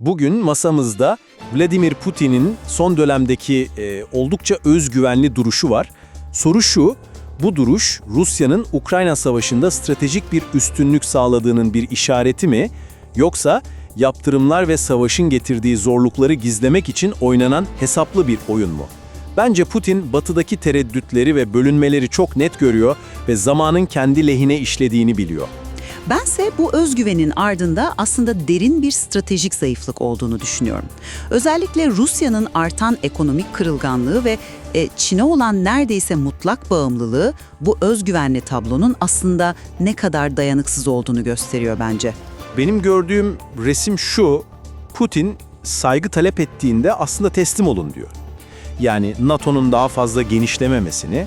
Bugün masamızda Vladimir Putin'in son dönemdeki e, oldukça özgüvenli duruşu var. Soru şu, bu duruş Rusya'nın Ukrayna Savaşı'nda stratejik bir üstünlük sağladığının bir işareti mi? Yoksa yaptırımlar ve savaşın getirdiği zorlukları gizlemek için oynanan hesaplı bir oyun mu? Bence Putin batıdaki tereddütleri ve bölünmeleri çok net görüyor ve zamanın kendi lehine işlediğini biliyor. Bense bu özgüvenin ardında aslında derin bir stratejik zayıflık olduğunu düşünüyorum. Özellikle Rusya'nın artan ekonomik kırılganlığı ve e, Çin'e olan neredeyse mutlak bağımlılığı bu özgüvenli tablonun aslında ne kadar dayanıksız olduğunu gösteriyor bence. Benim gördüğüm resim şu, Putin saygı talep ettiğinde aslında teslim olun diyor. Yani NATO'nun daha fazla genişlememesini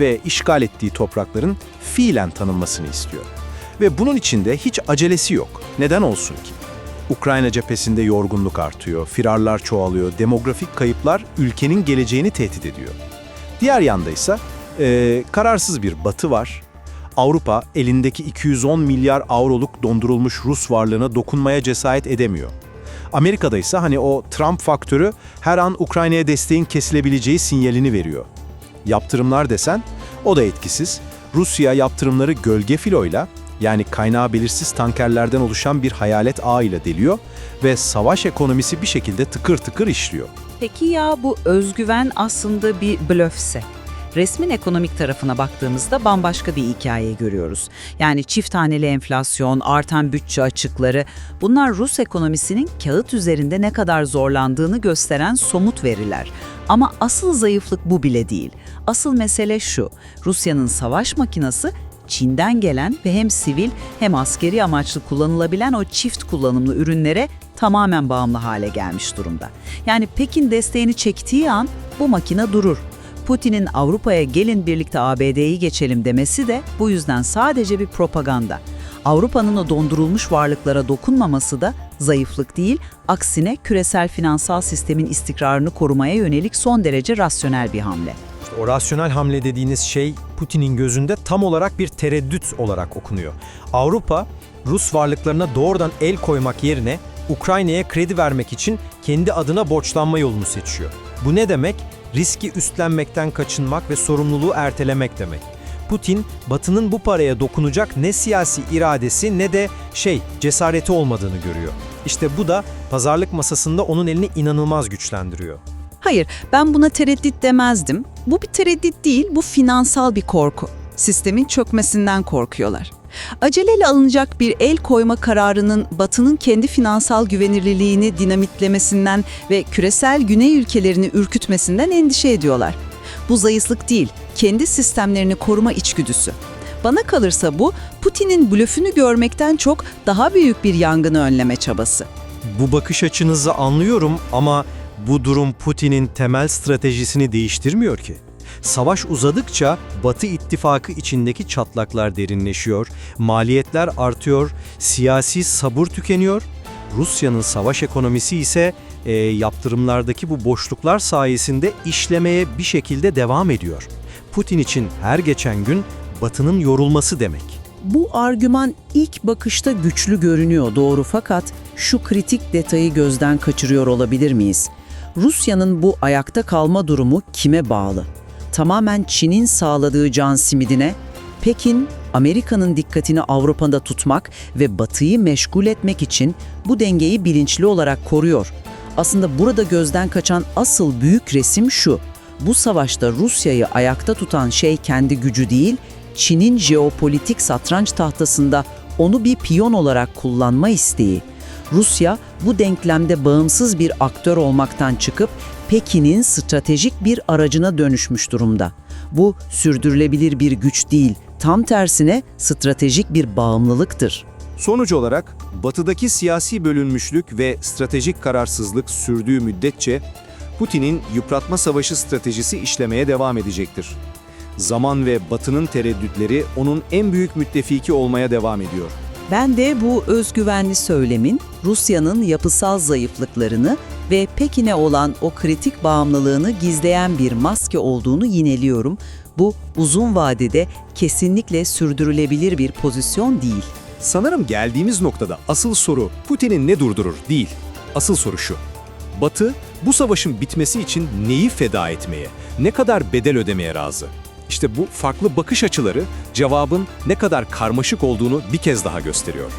ve işgal ettiği toprakların fiilen tanınmasını istiyor. Ve bunun içinde hiç acelesi yok. Neden olsun ki? Ukrayna cephesinde yorgunluk artıyor, firarlar çoğalıyor, demografik kayıplar ülkenin geleceğini tehdit ediyor. Diğer yanda ise e, kararsız bir batı var. Avrupa elindeki 210 milyar avroluk dondurulmuş Rus varlığına dokunmaya cesaret edemiyor. Amerika'da ise hani o Trump faktörü her an Ukrayna'ya desteğin kesilebileceği sinyalini veriyor. Yaptırımlar desen o da etkisiz. Rusya yaptırımları gölge filoyla yani kaynağı belirsiz tankerlerden oluşan bir hayalet ağıyla deliyor ve savaş ekonomisi bir şekilde tıkır tıkır işliyor. Peki ya bu özgüven aslında bir blöfse? Resmin ekonomik tarafına baktığımızda bambaşka bir hikaye görüyoruz. Yani çift taneli enflasyon, artan bütçe açıkları bunlar Rus ekonomisinin kağıt üzerinde ne kadar zorlandığını gösteren somut veriler. Ama asıl zayıflık bu bile değil. Asıl mesele şu, Rusya'nın savaş makinası Çin'den gelen ve hem sivil hem askeri amaçlı kullanılabilen o çift kullanımlı ürünlere tamamen bağımlı hale gelmiş durumda. Yani Pekin desteğini çektiği an bu makine durur. Putin'in Avrupa'ya gelin birlikte ABD'yi geçelim demesi de bu yüzden sadece bir propaganda. Avrupa'nın o dondurulmuş varlıklara dokunmaması da zayıflık değil, aksine küresel finansal sistemin istikrarını korumaya yönelik son derece rasyonel bir hamle. O rasyonel hamle dediğiniz şey Putin'in gözünde tam olarak bir tereddüt olarak okunuyor. Avrupa, Rus varlıklarına doğrudan el koymak yerine Ukrayna'ya kredi vermek için kendi adına borçlanma yolunu seçiyor. Bu ne demek? Riski üstlenmekten kaçınmak ve sorumluluğu ertelemek demek. Putin, Batı'nın bu paraya dokunacak ne siyasi iradesi ne de şey, cesareti olmadığını görüyor. İşte bu da pazarlık masasında onun elini inanılmaz güçlendiriyor. Hayır, ben buna tereddüt demezdim. Bu bir tereddüt değil, bu finansal bir korku. Sistemin çökmesinden korkuyorlar. Aceleyle alınacak bir el koyma kararının Batı'nın kendi finansal güvenilirliğini dinamitlemesinden ve küresel güney ülkelerini ürkütmesinden endişe ediyorlar. Bu zayıflık değil, kendi sistemlerini koruma içgüdüsü. Bana kalırsa bu, Putin'in blöfünü görmekten çok daha büyük bir yangını önleme çabası. Bu bakış açınızı anlıyorum ama bu durum Putin'in temel stratejisini değiştirmiyor ki. Savaş uzadıkça Batı ittifakı içindeki çatlaklar derinleşiyor, maliyetler artıyor, siyasi sabır tükeniyor. Rusya'nın savaş ekonomisi ise e, yaptırımlardaki bu boşluklar sayesinde işlemeye bir şekilde devam ediyor. Putin için her geçen gün Batı'nın yorulması demek. Bu argüman ilk bakışta güçlü görünüyor doğru fakat şu kritik detayı gözden kaçırıyor olabilir miyiz? Rusya'nın bu ayakta kalma durumu kime bağlı? Tamamen Çin'in sağladığı can simidine, Pekin, Amerika'nın dikkatini Avrupa'da tutmak ve Batı'yı meşgul etmek için bu dengeyi bilinçli olarak koruyor. Aslında burada gözden kaçan asıl büyük resim şu. Bu savaşta Rusya'yı ayakta tutan şey kendi gücü değil, Çin'in jeopolitik satranç tahtasında onu bir piyon olarak kullanma isteği. Rusya bu denklemde bağımsız bir aktör olmaktan çıkıp Pekin'in stratejik bir aracına dönüşmüş durumda. Bu sürdürülebilir bir güç değil, tam tersine stratejik bir bağımlılıktır. Sonuç olarak batıdaki siyasi bölünmüşlük ve stratejik kararsızlık sürdüğü müddetçe Putin'in yıpratma savaşı stratejisi işlemeye devam edecektir. Zaman ve batının tereddütleri onun en büyük müttefiki olmaya devam ediyor. Ben de bu özgüvenli söylemin Rusya'nın yapısal zayıflıklarını ve Pekin'e olan o kritik bağımlılığını gizleyen bir maske olduğunu yineliyorum. Bu uzun vadede kesinlikle sürdürülebilir bir pozisyon değil. Sanırım geldiğimiz noktada asıl soru Putin'in ne durdurur değil. Asıl soru şu. Batı bu savaşın bitmesi için neyi feda etmeye, ne kadar bedel ödemeye razı? İşte bu farklı bakış açıları cevabın ne kadar karmaşık olduğunu bir kez daha gösteriyor.